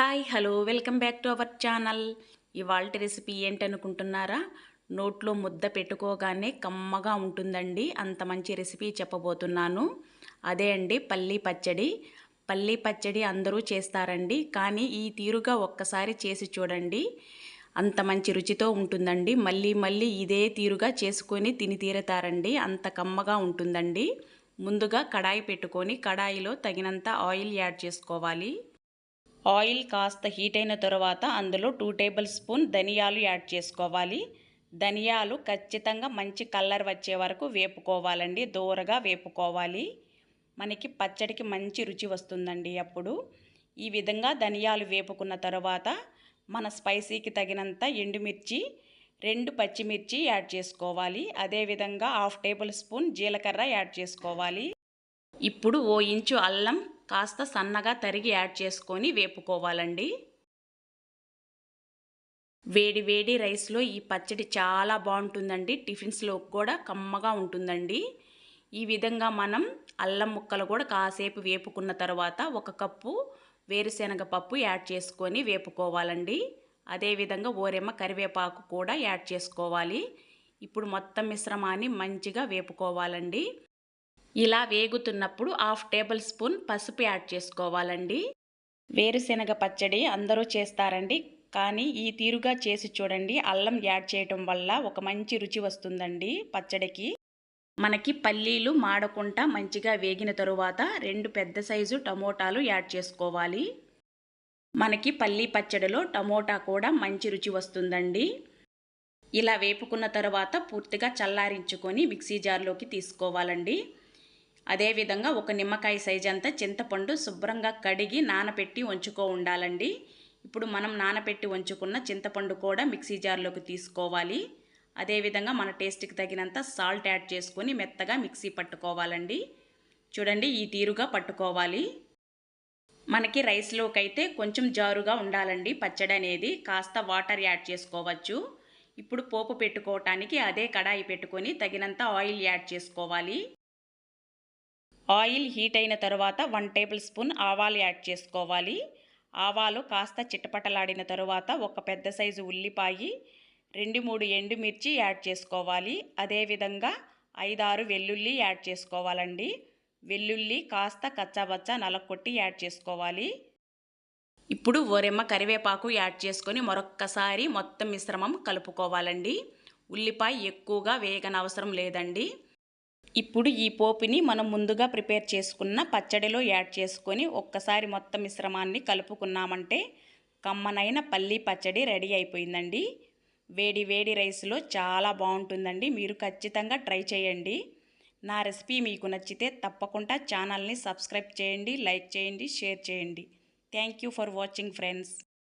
Hi hello welcome back to our channel. ఇవాళ recipe ఏంటనుకుంటున్నారా? నోట్లో ముద్ద పెట్టుకోగానే కమ్మగా ఉంటుందండి. అంత మంచి రెసిపీ చెప్పబోతున్నాను. అదే అండి పల్లీ పచ్చడి. పల్లీ పచ్చడి అందరూ చేస్తారండి కానీ ఈ తీరుగా ఒక్కసారి చేసి చూడండి. అంత మంచి రుచితో ఉంటుందండి. మళ్ళీ మళ్ళీ ఇదే తీరుగా చేసుకొని తిని తీరుతారండి. అంత కమ్మగా ఉంటుందండి. ముందుగా కడాయి పెట్టుకొని కడాయిలో తగినంత ఆయిల్ యాడ్ చేసుకోవాలి. ఆయిల్ కాస్త హీట్ అయిన తర్వాత అందులో టూ టేబుల్ స్పూన్ ధనియాలు యాడ్ చేసుకోవాలి. ధనియాలు ఖచ్చితంగా మంచి కలర్ వచ్చే వరకు వేపుకోవాలండి. దూరగా వేపుకోవాలి. మనకి పచ్చడికి మంచి రుచి వస్తుందండి అప్పుడు. ఈ విధంగా ధనియాలు వేపుకున్న తర్వాత మన స్పైసీకి తగినంత ఎండుమిర్చి రెండు పచ్చిమిర్చి యాడ్ చేసుకోవాలి. అదేవిధంగా హాఫ్ టేబుల్ స్పూన్ జీలకర్ర యాడ్ చేసుకోవాలి. ఇప్పుడు ఓ ఇంచు అల్లం కాస్త సన్నగా తరిగి యాడ్ చేసుకొని వేపుకోవాలండి. వేడి వేడి రైస్లో ఈ పచ్చడి చాలా బాగుంటుందండి. టిఫిన్స్లో కూడా కమ్మగా ఉంటుందండి. ఈ విధంగా మనం అల్లం ముక్కలు కూడా కాసేపు వేపుకున్న తర్వాత ఒక కప్పు వేరుశనగ పప్పు యాడ్ చేసుకొని వేపుకోవాలండి. అదేవిధంగా ఓరెమ్మ కరివేపాకు కూడా యాడ్ చేసుకోవాలి. ఇప్పుడు మొత్తం మిశ్రమాన్ని మంచిగా వేపుకోవాలండి. ఇలా వేగుతున్నప్పుడు హాఫ్ టేబుల్ స్పూన్ పసుపు యాడ్ చేసుకోవాలండి. వేరుశెనగ పచ్చడి అందరూ చేస్తారండి. కానీ ఈ తీరుగా చేసి చూడండి అల్లం యాడ్ చేయటం వల్ల ఒక మంచి రుచి వస్తుందండి పచ్చడికి. మనకి పల్లీలు మాడకుండా మంచిగా వేగిన తరువాత రెండు పెద్ద సైజు టమోటాలు యాడ్ చేసుకోవాలి. మనకి పల్లీ పచ్చడిలో టమోటా కూడా మంచి రుచి వస్తుందండి. ఇలా వేపుకున్న తర్వాత పూర్తిగా చల్లారించుకొని మిక్సీ జార్లోకి తీసుకోవాలండి. అదేవిధంగా ఒక నిమ్మకాయ సైజ్ అంతా చింతపండు శుభ్రంగా కడిగి నానపెట్టి ఉంచుకో ఉండాలండి. ఇప్పుడు మనం నానపెట్టి ఉంచుకున్న చింతపండు కూడా మిక్సీ జార్లోకి తీసుకోవాలి. అదేవిధంగా మన టేస్ట్కి తగినంత సాల్ట్ యాడ్ చేసుకొని మెత్తగా మిక్సీ పట్టుకోవాలండి. చూడండి ఈ తీరుగా పట్టుకోవాలి. మనకి రైస్లోకి అయితే కొంచెం జారుగా ఉండాలండి పచ్చడి అనేది కాస్త వాటర్ యాడ్ చేసుకోవచ్చు. ఇప్పుడు పోపు పెట్టుకోవటానికి అదే కడాయి పెట్టుకొని తగినంత ఆయిల్ యాడ్ చేసుకోవాలి. ఆయిల్ హీట్ అయిన తర్వాత వన్ టేబుల్ స్పూన్ ఆవాలు యాడ్ చేసుకోవాలి. ఆవాలు కాస్త చిట్టపటలాడిన తరువాత ఒక పెద్ద సైజు ఉల్లిపాయి రెండు మూడు ఎండుమిర్చి యాడ్ చేసుకోవాలి. అదేవిధంగా ఐదారు వెల్లుల్లి యాడ్ చేసుకోవాలండి. వెల్లుల్లి కాస్త కచ్చాబచ్చా నలకొట్టి యాడ్ చేసుకోవాలి. ఇప్పుడు ఓరెమ్మ కరివేపాకు యాడ్ చేసుకొని మరొక్కసారి మొత్తం మిశ్రమం కలుపుకోవాలండి. ఉల్లిపాయ ఎక్కువగా వేగనవసరం లేదండి. ఇప్పుడు ఈ పోపుని మనం ముందుగా ప్రిపేర్ చేసుకున్న పచ్చడిలో యాడ్ చేసుకొని ఒక్కసారి మొత్తం మిశ్రమాన్ని కలుపుకున్నామంటే కమ్మనైన పల్లి పచ్చడి రెడీ అయిపోయిందండి. వేడి వేడి రైస్లో చాలా బాగుంటుందండి. మీరు ఖచ్చితంగా ట్రై చేయండి. నా రెసిపీ మీకు నచ్చితే తప్పకుండా ఛానల్ని సబ్స్క్రైబ్ చేయండి లైక్ చేయండి షేర్ చేయండి. Thank you for watching friends.